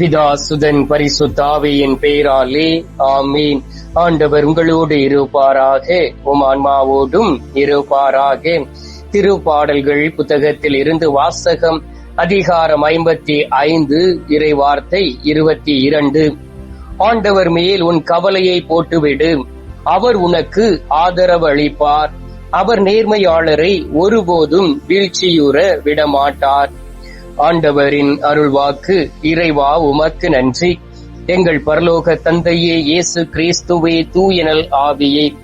பிதா சுதன் பரிசுத்தாவியின் பெயராலே ஆமீன். ஆண்டவர் உங்களோடு இருப்பாராக உம் ஆன்மாவோடும் இருப்பாராக. திருப்பாடல்கள் புத்தகத்தில் இருந்து வாசகம் அதிகாரம் ஐம்பத்தி ஐந்து இறை வார்த்தை இருபத்தி இரண்டு. ஆண்டவர் மேல் உன் கவலையை போட்டுவிடு. அவர் உனக்கு ஆதரவு அளிப்பார். அவர் நேர்மையாளரை ஒருபோதும் வீழ்ச்சியுற விடமாட்டார். ஆண்டவரின் அருள்வாக்கு இறைவா உமக்கு நன்றி. எங்கள் பரலோக தந்தையே இயேசு கிறிஸ்துவே தூயனல் ஆவியே.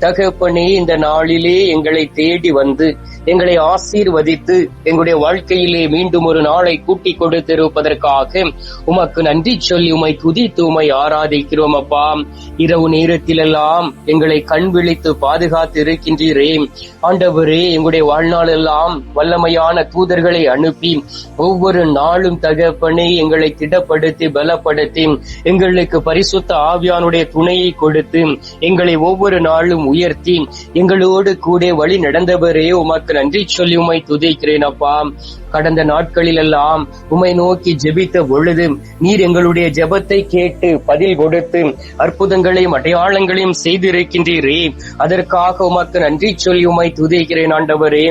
தகப்பனே இந்த நாளிலே எங்களை தேடி வந்து எங்களை ஆசீர்வதித்து எங்களுடைய வாழ்க்கையிலே மீண்டும் ஒரு நாளை கூட்டிக் கொடுத்திருப்பதற்காக உமக்கு நன்றி சொல்லி உமை துதித்து உமை ஆராதிக்கிறோம் அப்பா. இரவு நேரத்திலெல்லாம் எங்களை கண் விழித்து பாதுகாத்து இருக்கின்றீரே ஆண்டவரே எங்களுடைய வாழ்நாளெல்லாம் வல்லமையான தூதர்களை அனுப்பி ஒவ்வொரு நாளும் தகப்பனை எங்களை திடப்படுத்தி பலப்படுத்தி எங்களுக்கு பரிசுத்த ஆவியானுடைய துணையை கொடுத்து எங்களை ஒவ்வொரு நாளும் உயர்த்தி எங்களோடு கூட வழி நடந்தவரே உமக்கு நன்றி சொல்லி உமை துதிக்கிறேன் அப்பா கடந்த நாட்களில் எல்லாம் உமை நோக்கி ஜெபித்த பொழுது நீர் எங்களுடைய ஜெபத்தை கேட்டு பதில் கொடுத்து அற்புதங்களையும் அடையாளங்களையும் செய்திருக்கின்றீரே. அதற்காக உமக்கு நன்றி சொல்லி உமை துதிக்கிறேன் ஆண்டவரே.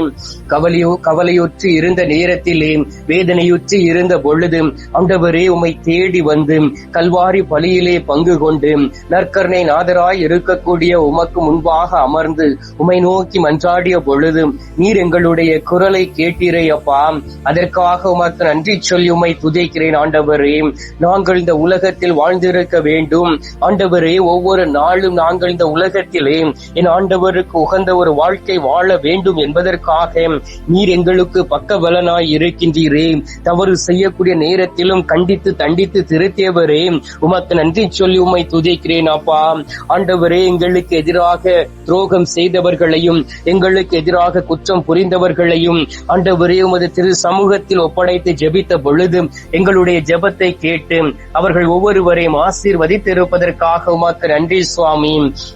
கவலையோ கவலையுற்று இருந்த நேரத்திலே வேதனையுற்று இருந்த பொழுது ஆண்டவரே உமை தேடி வந்து கல்வாரி பலியிலே பங்கு கொண்டு நற்கரணை நாதராய் இருக்கக்கூடிய உமக்கு முன்பாக அமர்ந்து உமை நோக்கி மன்றாடிய பொழுது நீர் நீர் எங்களுடைய குரலை கேட்டீரே அப்பா அதற்காக உமக்கு நன்றி சொல்லி உமை துதைக்கிறேன் ஆண்டவரே. நாங்கள் இந்த உலகத்தில் வாழ்ந்திருக்க வேண்டும். ஆண்டவரே ஒவ்வொரு நாளும் நாங்கள் இந்த உலகத்திலே என் ஆண்டவருக்கு உகந்த ஒரு வாழ்க்கை வாழ வேண்டும் என்பதற்காக நீர் எங்களுக்கு பக்க பலனாய் இருக்கின்றீரே. தவறு செய்யக்கூடிய நேரத்திலும் கண்டித்து தண்டித்து திருத்தியவரே உமக்கு நன்றி சொல்லி உமை துதைக்கிறேன் அப்பா. ஆண்டவரே எங்களுக்கு எதிராக துரோகம் செய்தவர்களையும் எங்களுக்கு எதிராக குற்றம் புரிந்தவர்களையும் ஆண்டவரே உமது திரு சமூகத்தில் ஒப்படைத்து ஜெபித்த பொழுது எங்களுடைய ஜெபத்தை கேட்டு அவர்கள் ஒவ்வொருவரையும் ஆசீர்வதித்திருப்பதற்காக உமாக்கு நன்றி சுவாமி.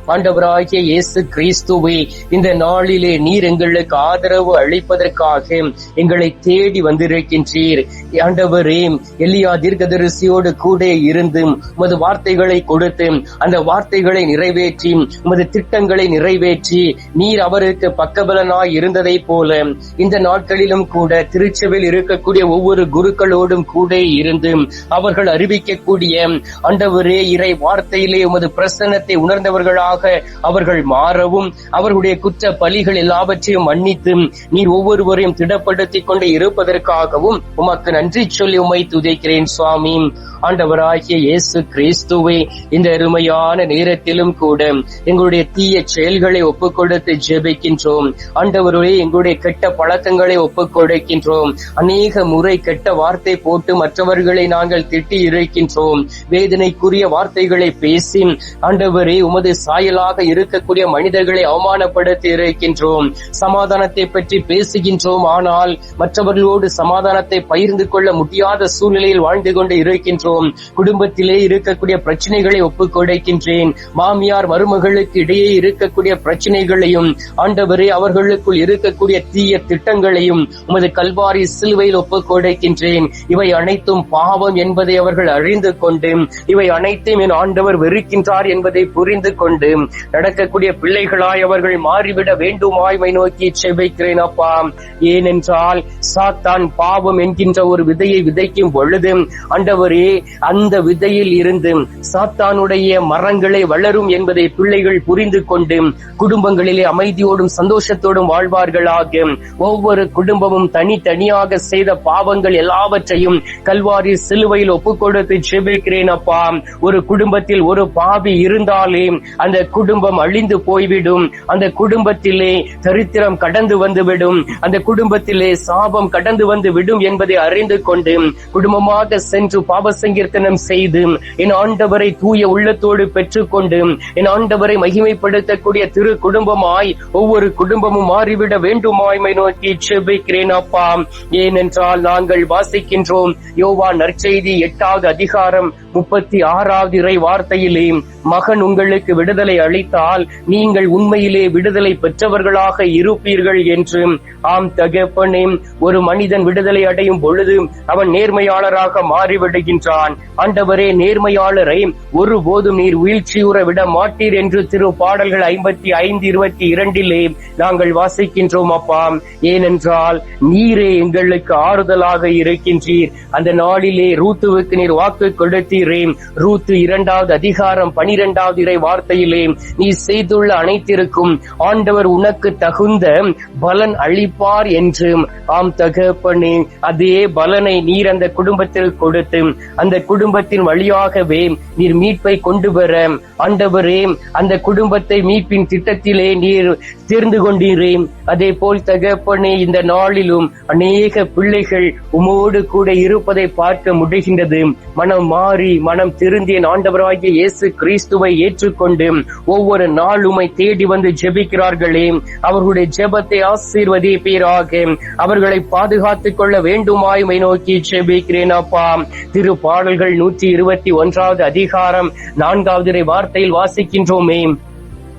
ஆண்டவராகிய இயேசு கிறிஸ்துவை இந்த நாளிலே நீர் எங்களுக்கு ஆதரவு அளிப்பதற்காக எங்களை தேடி வந்திருக்கின்றீர். ஆண்டவரே எல்லியா தீர்க்கதரிசியோடு கூட இருந்து உமது வார்த்தைகளை கொடுத்து அந்த வார்த்தைகளை நிறைவேற்றி உமது திட்டங்களை நிறைவேற்றி நீர் அவருக்கு பக்கபலனாய் இருந்ததை போல இந்த நாட்களிலும் கூட திருச்சபையில் இருக்கக்கூடிய ஒவ்வொரு குருக்களோடும் கூட இருந்து அவர்கள் அறிவிக்கக்கூடிய அண்டவரே இறை வார்த்தையிலே உமது பிரசன்னத்தை உணர்ந்தவர்களாக அவர்கள் மாறவும் அவர்களுடைய குற்ற பலிகள் எல்லாவற்றையும் மன்னித்து நீர் ஒவ்வொருவரையும் திடப்படுத்திக் கொண்டு இருப்பதற்காகவும் உமக்கு நன்றி சொல்லி உமை துதைக்கிறேன் சுவாமி. ஆண்டவராகிய இயேசு கிறிஸ்துவை இந்த அருமையான நேரத்திலும் கூட எங்களுடைய தீய செயல்களை ஒப்புக் கொடுத்து ஜெபிக்கின்றோம். ஆண்டவருடைய எங்களுடைய கெட்ட பழக்கங்களை ஒப்புக் கொடுக்கின்றோம் அநேக முறை கெட்ட வார்த்தை போட்டு மற்றவர்களை நாங்கள் திட்டி இருக்கின்றோம் வேதனைக்குரிய வார்த்தைகளை பேசி ஆண்டவரே உமது சாயலாக இருக்கக்கூடிய மனிதர்களை அவமானப்படுத்தி இருக்கின்றோம் சமாதானத்தை பற்றி பேசுகின்றோம். ஆனால் மற்றவர்களோடு சமாதானத்தை பகிர்ந்து கொள்ள முடியாத சூழ்நிலையில் வாழ்ந்து கொண்டு இருக்கின்றோம் குடும்பத்திலே இருக்கக்கூடிய பிரச்சனைகளை ஒப்புக்கொடுக்கின்றேன். மாமியார் மருமகளுக்கு இடையே இருக்கக்கூடிய பிரச்சனைகளையும் ஆண்டவரே அவர்களுக்குள் இருக்க இருக்கக்கூடிய தீய திட்டங்களையும் உமது கல்வாரி சிலுவையில் ஒப்புக் கொடுக்கின்றேன். இவை அனைத்தும் பாவம் என்பதை அவர்கள் அறிந்து கொண்டு இவை அனைத்தையும் என் ஆண்டவர் வெறுக்கின்றார் என்பதை புரிந்து கொண்டு நடக்கக்கூடிய பிள்ளைகளாய் அவர்கள் மாறிவிட வேண்டுமாய்மை நோக்கி செவிக்கிறேன் அப்பா. ஏனென்றால் சாத்தான் பாவம் என்கின்ற ஒரு விதையை விதைக்கும் பொழுது ஆண்டவரே அந்த விதையில் இருந்து சாத்தானுடைய மரங்களை வளரும் என்பதை பிள்ளைகள் புரிந்து கொண்டு குடும்பங்களிலே அமைதியோடும் சந்தோஷத்தோடும் வாழ்வார்கள். வாழ்வார்களாக ஒவ்வொரு குடும்பமும் தனித்தனியாக செய்த பாவங்கள் எல்லாவற்றையும் கல்வாரி சிலுவையில் ஒப்பு கொடுத்து செபிக்கிறேன் அப்பா. ஒரு குடும்பத்தில் ஒரு பாவி இருந்தாலே அந்த குடும்பம் அழிந்து போய்விடும். அந்த குடும்பத்திலே சரித்திரம் கடந்து வந்துவிடும். அந்த குடும்பத்திலே சாபம் கடந்து வந்து விடும் என்பதை அறிந்து கொண்டு குடும்பமாக சென்று பாவ சங்கீர்த்தனம் செய்து என் ஆண்டவரை தூய உள்ளத்தோடு பெற்றுக்கொண்டு என் ஆண்டவரை மகிமைப்படுத்தக்கூடிய திரு குடும்பமாய் ஒவ்வொரு குடும்பமும் மாறிவிட வேண்டுமாய்மை நோக்கி செபிக்கிறேன் அப்பா. ஏனென்றால் நாங்கள் வாசிக்கின்றோம். யோவா நற்செய்தி எட்டாவது அதிகாரம் முப்பத்தி ஆறாவது இறை வார்த்தையிலே மகன் உங்களுக்கு விடுதலை அளித்தால் நீங்கள் உண்மையிலே விடுதலை பெற்றவர்களாக இருப்பீர்கள் என்று. ஆம் தகப்பனே ஒரு மனிதன் விடுதலை அடையும் பொழுது அவன் நேர்மையாளராக மாறிவிடுகின்றான். ஆண்டவரே நேர்மையாளரை ஒருபோதும் நீர் வீழ்ச்சியுற விட மாட்டீர் என்று திரு பாடல்கள் ஐம்பத்தி ஐந்து இருபத்தி இரண்டிலே நாங்கள் வாசிக்கின்றோம். அப்பா. ஏனென்றால் நீரே எங்களுக்கு ஆறுதலாக இருக்கின்றீர். அந்த நாளிலே ரூத்துவுக்கு நீர் வாக்கு கொடுத்தீரே. ரூத்து இரண்டாவது அதிகாரம் பனிரெண்டாவது இறை வார்த்தையிலே நீ செய்துள்ள அனைத்திற்கும் ஆண்டவர் உனக்கு தகுந்த பலன் அளிப்பார் என்று. ஆம் தகப்பனே. அதே பலனை நீர் அந்த குடும்பத்தில் கொடுத்து அந்த குடும்பத்தின் வழியாகவே நீர் மீட்பை கொண்டு வர. ஆண்டவரே அந்த குடும்பத்தை மீட்பின் திட்டத்திலே நீர் தேர்ந்து கொண்டீரே. அதே போல் தகப்பனே இந்த நாளிலும் அநேக பிள்ளைகள் உமோடு கூட இருப்பதை பார்க்க முடிகின்றது. மனம் மாறி மனம் திருந்திய ஆண்டவராகிய இயேசு கிறிஸ்துவை ஏற்றுக்கொண்டு ஒவ்வொரு நாள் உமை தேடி வந்து ஜெபிக்கிறார்களே. அவர்களுடைய ஜெபத்தை ஆசீர்வதிப்பீராக அவர்களை பாதுகாத்துக் கொள்ள வேண்டுமாய் நோக்கி ஜெபிக்கிறேன் அப்பா. திரு பாடல்கள் நூற்றி இருபத்தி ஒன்றாவது அதிகாரம் நான்காவது வார்த்தையில் வாசிக்கின்றோமே.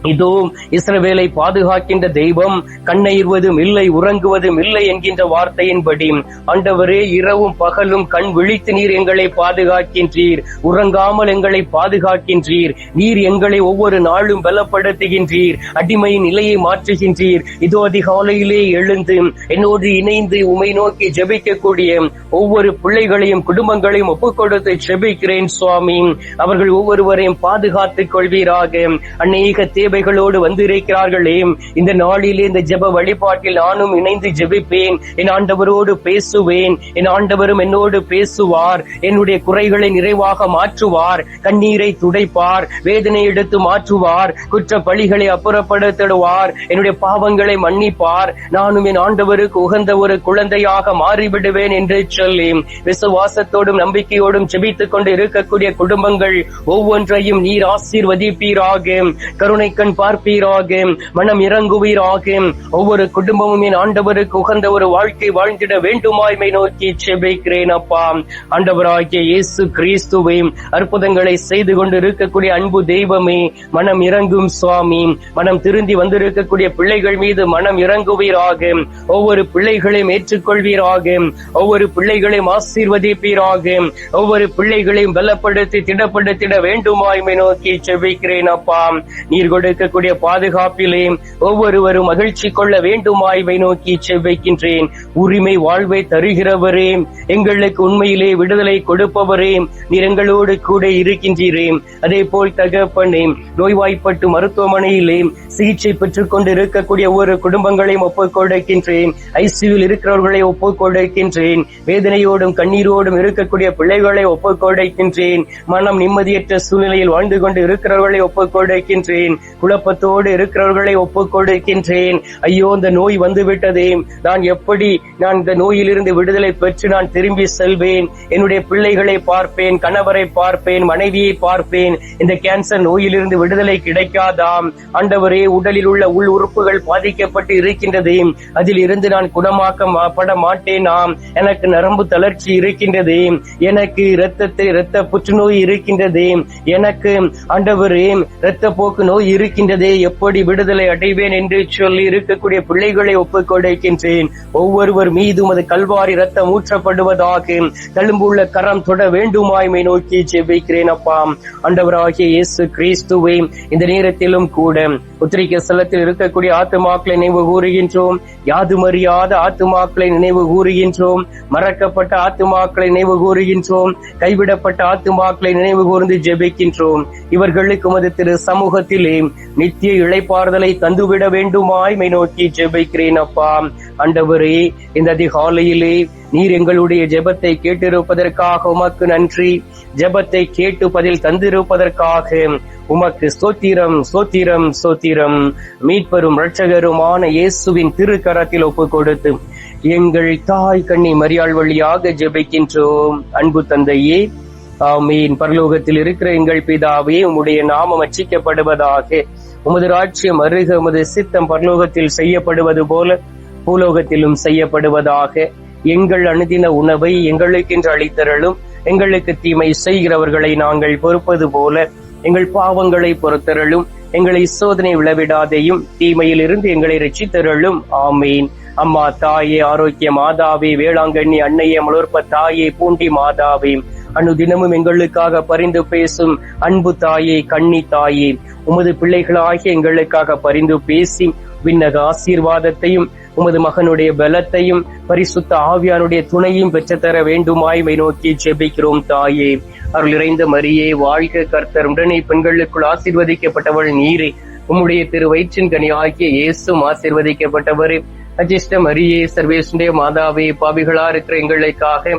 இதோ இஸ்ரவேலை பாதுகாக்கின்ற தெய்வம் கண்ணயிர்வதும் இல்லை உறங்குவதும் இல்லை என்கின்ற வார்த்தையின்படி ஆண்டவரே இரவும் பகலும் கண் விழித்து நீர் எங்களை பாதுகாக்கின்றீர். உறங்காமல் எங்களை பாதுகாக்கின்றீர். நீர் எங்களை ஒவ்வொரு நாளும் பலப்படுத்துகின்றீர். அடிமையின் நிலையை மாற்றுகின்றீர். இதோ அதிகாலையிலே எழுந்து என்னோடு இணைந்து உமை நோக்கி ஜெபிக்கக்கூடிய ஒவ்வொரு பிள்ளைகளையும் குடும்பங்களையும் ஒப்புக் கொடுத்து ஜெபிக்கிறேன் சுவாமி. அவர்கள் ஒவ்வொருவரையும் பாதுகாத்துக் கொள்வீராக. அநேக தேவைகளோடு வந்திருக்கிறார்களே. இந்த நாளிலே இந்த ஜெப வழிபாட்டில் நானும் இணைந்து ஜெபிப்பேன். என் ஆண்டவரோடு பேசுவேன். என் ஆண்டவரும் என்னோடு பேசுவார். என்னுடைய குறைகளை நிறைவாக மாற்றுவார். கண்ணீரை துடைப்பார். வேதனை எடுத்து மாற்றுவார். குற்ற பழிகளை அப்புறப்படுத்திடுவார். என்னுடைய பாவங்களை மன்னிப்பார். நானும் என் ஆண்டவருக்கு உகந்த ஒரு குழந்தையாக மாறிவிடுவேன் என்று சொல்லி விசுவாசத்தோடும் நம்பிக்கையோடும் ஜெபித்துக் கொண்டு இருக்கக்கூடிய குடும்பங்கள் ஒவ்வொன்றையும் நீர் ஆசீர்வதிப்பீராக. கருணை கண் பார்ப்பீராக மனம் இறங்குவீராக. ஒவ்வொரு குடும்பமும் என் ஆண்டவருக்கு உகந்த ஒரு வாழ்க்கை வாழ்ந்திட வேண்டுமாய்மை நோக்கி செபிக்கிறேன் அப்பா. ஆண்டவராகிய இயேசு கிறிஸ்துவை அற்புதங்களை செய்து கொண்டு இருக்கக்கூடிய அன்பு தெய்வமே மனம் இறங்கும் சுவாமி. மனம் திருந்தி வந்திருக்கக்கூடிய பிள்ளைகள் மீது மனம் இறங்குவீராக. ஒவ்வொரு பிள்ளைகளையும் ஏற்றுக்கொள்வீராக. ஒவ்வொரு பிள்ளைகளையும் ஆசீர்வதிப்பீராக. ஒவ்வொரு பிள்ளைகளையும் பலப்படுத்தி திடப்படுத்திட வேண்டுமாய்மை நோக்கி செபிக்கிறேன் அப்பா. நீர் இருக்கக்கூடிய பாதுகாப்பிலே ஒவ்வொருவரும் மகிழ்ச்சி கொள்ள வேண்டுமாய்வை நோக்கி செவ்வைக்கின்றேன். உரிமை வாழ்வை தருகிறவரே எங்களுக்கு உண்மையிலே விடுதலை கொடுப்பவரே நிறங்களோடு கூட இருக்கின்றீரே. அதே போல் தகப்பனே நோய்வாய்ப்பட்டு மருத்துவமனையிலே சிகிச்சை பெற்றுக் கொண்டு இருக்கக்கூடிய ஒவ்வொரு குடும்பங்களையும் ஒப்புக் கொடுக்கின்றேன். ஐசியூவில் இருக்கிறவர்களை ஒப்புக் கொடுக்கின்றேன். வேதனையோடும் கண்ணீரோடும் இருக்கக்கூடிய பிள்ளைகளை ஒப்புக் கொடுக்கின்றேன். மனம் நிம்மதியற்ற சூழ்நிலையில் வாழ்ந்து கொண்டு இருக்கிறவர்களை ஒப்புக் கொடுக்கின்றேன். குழப்பத்தோடு இருக்கிறவர்களை ஒப்புக் கொடுக்கின்றேன். ஐயோ இந்த நோய் வந்துவிட்டதே. நான் எப்படி நான் இந்த நோயிலிருந்து விடுதலை பெற்று நான் திரும்பி செல்வேன்? என்னுடைய பிள்ளைகளை பார்ப்பேன் கணவரை பார்ப்பேன் மனைவியை பார்ப்பேன். இந்த கேன்சர் நோயிலிருந்து விடுதலை கிடைக்காதாம். ஆண்டவரே உடலில் உள்ள உள் உறுப்புகள் பாதிக்கப்பட்டு இருக்கின்றது. அதில் இருந்து நான் குணமாக்க மா- பட மாட்டேனாம் எனக்கு நரம்பு தளர்ச்சி இருக்கின்றது. எனக்கு இரத்தத்தை இரத்த புற்றுநோய் இருக்கின்றது. எனக்கு ஆண்டவரே இரத்த போக்கு நோய் இருக்கின்றதே எப்படி விடுதலை அடைவேன் என்று சொல்லி இருக்கக்கூடிய பிள்ளைகளை ஒப்புக் கொடுக்கின்றேன். ஒவ்வொருவர் மீதும் அது கல்வாரி ரத்தம் ஊற்றப்படுவதாக தழும்புள்ள கரம் தொட வேண்டுமாய்மை நோக்கி ஜெபிக்கிறேன் அப்பா. அண்டவராகிய இயேசு கிறிஸ்துவை இந்த நேரத்திலும் கூட உத்திரிக்க ஸ்தலத்தில் இருக்கக்கூடிய ஆத்துமாக்களை நினைவு கூறுகின்றோம். யாதுமறியாத ஆத்துமாக்களை நினைவு கூறுகின்றோம். மறக்கப்பட்ட ஆத்துமாக்களை நினைவு கூறுகின்றோம். கைவிடப்பட்ட ஆத்துமாக்களை நினைவு கூர்ந்து ஜெபிக்கின்றோம். இவர்களுக்கு மது திரு சமூகத்திலே நித்திய இழைப்பாறுதலை தந்துவிட வேண்டுமாய் மை நோக்கி ஜெபிக்கிறேன் அப்பா. அண்டவரே இந்த அதிகாலையிலே நீர் எங்களுடைய ஜெபத்தை கேட்டிருப்பதற்காக உமக்கு நன்றி. ஜெபத்தை கேட்டு பதில் தந்திருப்பதற்காக உமக்கு ஸ்தோத்திரம் ஸ்தோத்திரம் ஸ்தோத்திரம். மீட்பெரும் இரட்சகருமான இயேசுவின் திருக்கரத்தில் ஒப்புக் கொடுத்து எங்கள் தாய் கண்ணி மரியாள் வழியாக ஜெபிக்கின்றோம். அன்பு தந்தையே ஆமீன். பரலோகத்தில் இருக்கிற எங்கள் பிதாவே உம்முடைய நாமம் அச்சிக்கப்படுவதாக. உமது ராட்சியம் அருக உமது சித்தம் பரலோகத்தில் செய்யப்படுவது போல பூலோகத்திலும் செய்யப்படுவதாக. எங்கள் அணுதின உணவை எங்களுக்கென்று அளித்தரலும் எங்களுக்கு தீமை செய்கிறவர்களை நாங்கள் பொறுப்பது போல எங்கள் பாவங்களை பொறுத்தரலும் எங்களை சோதனை விளவிடாதையும் தீமையில் இருந்து எங்களை ரசித்தரலும் ஆமீன். அம்மா தாயே ஆரோக்கிய மாதாவே வேளாங்கண்ணி அன்னையே மலர்ப்ப தாயே பூண்டி மாதாவே. அனுதினமும் எங்களுக்காக பரிந்து பேசும் அன்பு தாயே கண்ணி தாயே உமது பிள்ளைகளாகிய எங்களுக்காக பரிந்து பேசி விண்ணக ஆசீர்வாதத்தையும் உமது மகனுடைய பலத்தையும் பரிசுத்த ஆவியானுடைய துணையும் பெற்றுத்தர வேண்டுமாய்மை நோக்கி ஜெபிக்கிறோம் தாயே. அருள் இறைந்த மரியே வாழ்க கர்த்தர். உடனே பெண்களுக்குள் ஆசீர்வதிக்கப்பட்டவள் நீரே. உம்முடைய திரு வயிற்றின் கனி ஆகிய இயேசும் ஆசீர்வதிக்கப்பட்டவரே. அஜிஷ்ட மரியே சர்வேசுடைய மாதாவே பாவிகளா இருக்கிற எங்களுக்காக